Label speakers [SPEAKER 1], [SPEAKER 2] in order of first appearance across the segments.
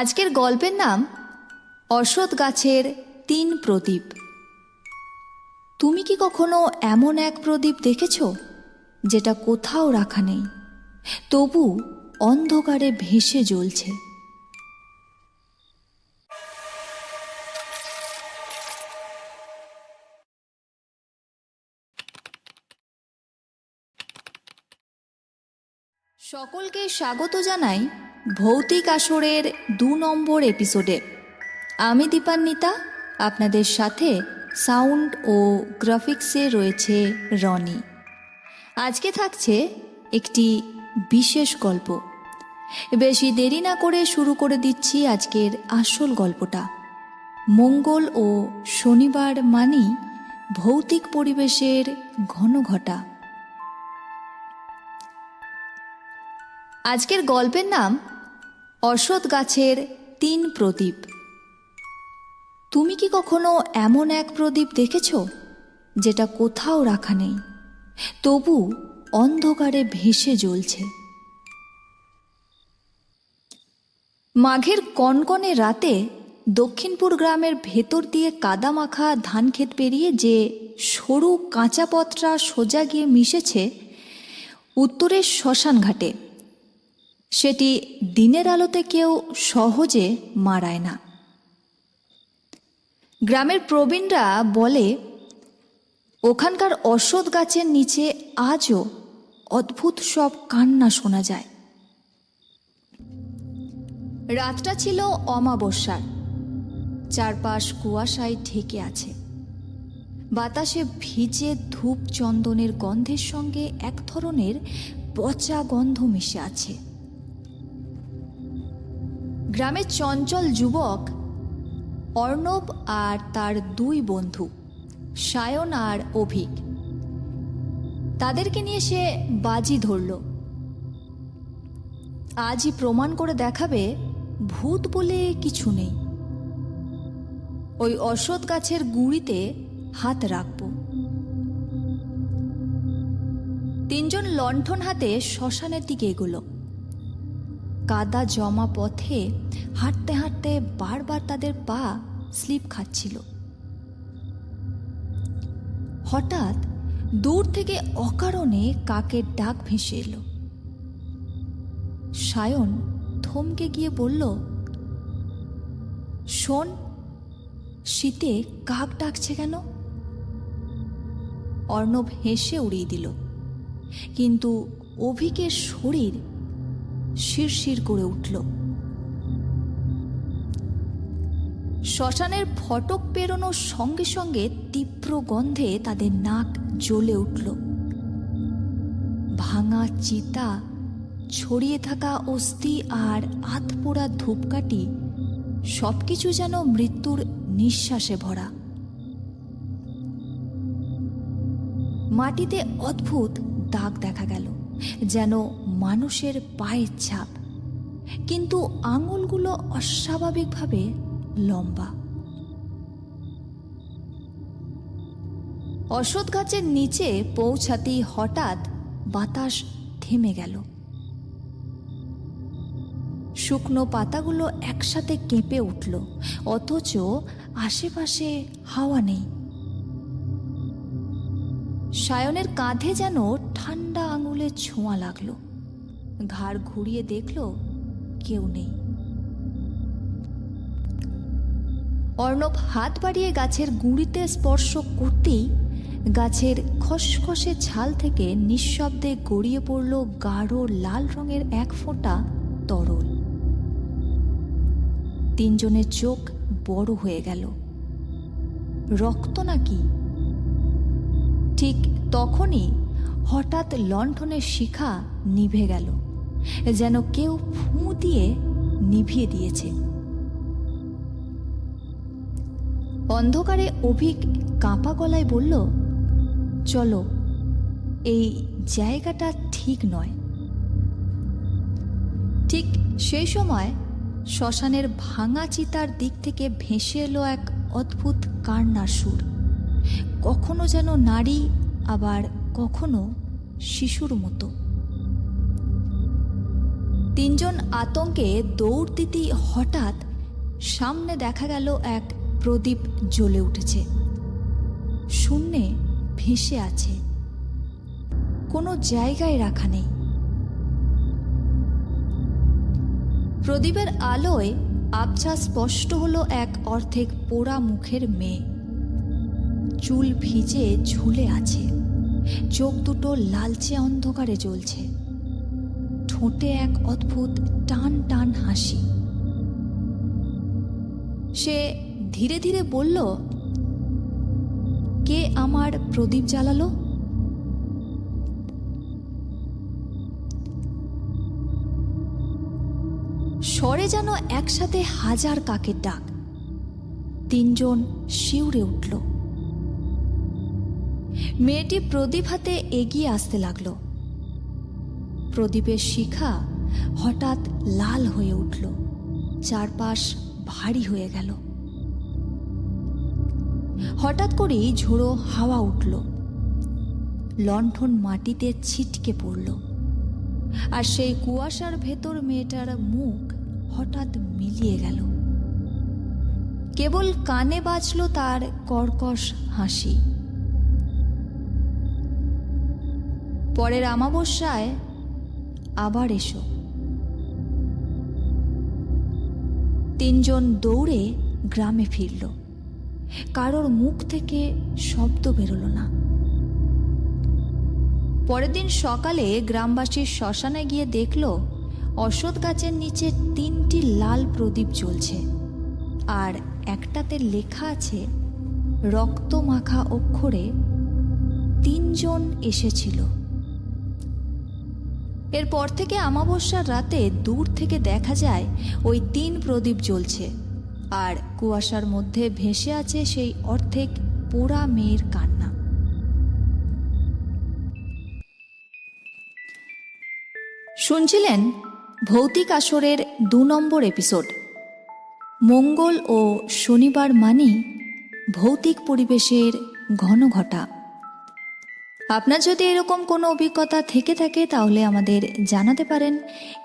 [SPEAKER 1] আজকের গল্পের নাম অশ্বত্থ গাছের তিন প্রদীপ। তুমি কি কখনো এমন এক প্রদীপ দেখেছ যেটা কোথাও রাখা নেই, তবু অন্ধকারে ভেসে জ্বলছে? সকলকে স্বাগত জানাই ভৌতিক আসরের দু নম্বর এপিসোডে আমি দীপান্বিতা, আপনাদের সাথে সাউন্ড ও গ্রাফিক্সে রয়েছে রনি। আজকে থাকছে একটি বিশেষ গল্প। বেশি দেরি না করে শুরু করে দিচ্ছি আজকের আসল গল্পটা। মঙ্গল ও শনিবার মানেই ভৌতিক পরিবেশের ঘন ঘটা। আজকের গল্পের নাম অশ্বত্থ গাছের তিন প্রদীপ। তুমি কি কখনো এমন এক প্রদীপ দেখেছ, যেটা কোথাও রাখা নেই, তবু অন্ধকারে ভেসে জ্বলছে? মাঘের কনকনে রাতে দক্ষিণপুর গ্রামের ভেতর দিয়ে কাদা মাখা ধান ক্ষেত পেরিয়ে যে সরু কাঁচা পথটা সোজা গিয়ে মিশেছে, উত্তরের শ্মশান ঘাটে সেটি দিনের আলোতে কেউ সহজে মারায় না। গ্রামের প্রবীণরা বলে, ওখানকার অশ্বত্থ গাছের নিচে আজও অদ্ভুত সব কান্না শোনা যায়। রাতটা ছিল অমাবস্যার। চারপাশ কুয়াশায় ঢেকে আছে। বাতাসে ভিজে ধূপ চন্দনের গন্ধের সঙ্গে এক ধরনের পচা গন্ধ মিশে আছে। গ্রামের চঞ্চল যুবক অর্ণব আর তার দুই বন্ধু, সায়ন আর অভিক। তাদেরকে নিয়ে সে বাজি ধরল। আজই প্রমাণ করে দেখাবে ভূত বলে কিছু নেই। ওই অশ্বত্থ গাছের গুঁড়িতে হাত রাখব। তিনজন লণ্ঠন হাতে শ্মশানের দিকে এগুলো। কাদা জমা পথে হাঁটতে হাঁটতে বারবার তাদের পা স্লিপ খাচ্ছিল। হঠাৎ দূর থেকে অকারণে কাকের ডাক ভেসে এলো। সায়ন থমকে গিয়ে বলল, শোন, শীতে কাক ডাকছে কেন? অর্ণব হেসে উড়িয়ে দিল। কিন্তু অভিকের শরীর শিরশির করে উঠল। শ্মশানের ফটক পেরোনোর সঙ্গে সঙ্গে তীব্র গন্ধে তাদের নাক জ্বলে উঠল। ভাঙা চিতা, ছড়িয়ে থাকা অস্থি আর আধপোড়া ধূপকাঠি সবকিছু যেন মৃত্যুর নিঃশ্বাসে ভরা। মাটিতে অদ্ভুত দাগ দেখা গেল। যেন মানুষের পায়ের ছাপ। কিন্তু আঙুলগুলো অস্বাভাবিকভাবে লম্বা। অশ্বত্থ গাছের নিচে পৌঁছাতেই হঠাৎ বাতাস থেমে গেল। শুকনো পাতাগুলো একসাথে কেঁপে উঠল, অথচ আশেপাশে হাওয়া নেই। সায়নের কাঁধে যেন ঠান্ডা আঙুলে ছোঁয়া লাগল। ঘাড় ঘুরিয়ে দেখল কেউ নেই। অর্ণব হাত বাড়িয়ে গাছের গুঁড়িতে স্পর্শ করতেই গাছের খসখসে ছাল থেকে নিঃশব্দে গড়িয়ে পড়ল গাঢ় লাল রঙের এক ফোঁটা তরল। তিনজনের চোখ বড় হয়ে গেল। রক্ত নাকি ঠিক তখনই হঠাৎ লণ্ঠনের শিখা নিভে গেল, যেন কেউ ফুঁ দিয়ে নিভিয়ে দিয়েছে। অন্ধকারে অভিক কাঁপা গলায় বলল, চলো, এই জায়গাটা ঠিক নয়। ঠিক সেই সময় শ্মশানের ভাঙা চিতার দিক থেকে ভেসে এলো এক অদ্ভুত কান্নার সুর। কখনো যেন নারী, আবার কখনো শিশুর মতো। তিনজন আতঙ্কে দৌড় দিতেই হঠাৎ সামনে দেখা গেল এক প্রদীপ জ্বলে উঠেছে। শূন্যে ভেসে আছে। কোনো জায়গায় রাখা নেই। প্রদীপের আলোয় আবছা স্পষ্ট হলো এক অর্ধেক পোড়া মুখের মেয়ে। চুল ভিজে ঝুলে আছে। চোখ দুটো লালচে অন্ধকারে জ্বলছে। ঠোঁটে এক অদ্ভুত টান টান হাসি। সে ধীরে ধীরে বলল, কে আমার প্রদীপ জ্বালালো? স্বরে যেন একসাথে হাজার কাকের ডাক। তিনজন শিউরে উঠল। মেয়েটি প্রদীপ হাতে এগিয়ে আসতে লাগল। প্রদীপের শিখা হঠাৎ লাল হয়ে উঠল। চারপাশ ভারী হয়ে গেল। হঠাৎ করেই ঝোড়ো হাওয়া উঠল। লণ্ঠন মাটিতে ছিটকে পড়ল। আর সেই কুয়াশার ভেতর মেয়েটার মুখ হঠাৎ মিলিয়ে গেল। কেবল কানে বাজল তার কর্কশ হাসি। পরের আমাবস্যায় আবার এসো। তিনজন দৌড়ে গ্রামে ফিরল। কারোর মুখ থেকে শব্দ বেরোলো না। পরের দিন সকালে গ্রামবাসীর শ্মশানে গিয়ে দেখল অশ্বত্থ গাছের নিচে তিনটি লাল প্রদীপ জ্বলছে। আর একটাতে লেখা আছে রক্ত মাখা অক্ষরে তিনজন এসেছিল। এরপর থেকে আমাবস্যার রাতে দূর থেকে দেখা যায় ওই তিন প্রদীপ জ্বলছে। আর কুয়াশার মধ্যে ভেসে আছে সেই অর্ধেক পোড়া মেয়ের কান্না। শুনছিলেন ভৌতিক আসরের দু নম্বর এপিসোড। মঙ্গল ও শনিবার মানি ভৌতিক পরিবেশের ঘন ঘটা আপনার যদি এরকম কোনো অভিজ্ঞতা থেকে থাকে, তাহলে আমাদের জানাতে পারেন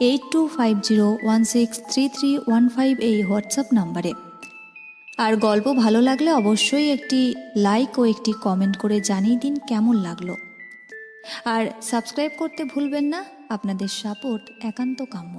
[SPEAKER 1] eight two five zero one six three three one five এই হোয়াটসঅ্যাপ নাম্বারে। আর গল্প ভালো লাগলে অবশ্যই একটি লাইক ও একটি কমেন্ট করে জানিয়ে দিন কেমন লাগল। আর সাবস্ক্রাইব করতে ভুলবেন না, আপনাদের সাপোর্ট একান্ত কাম্য।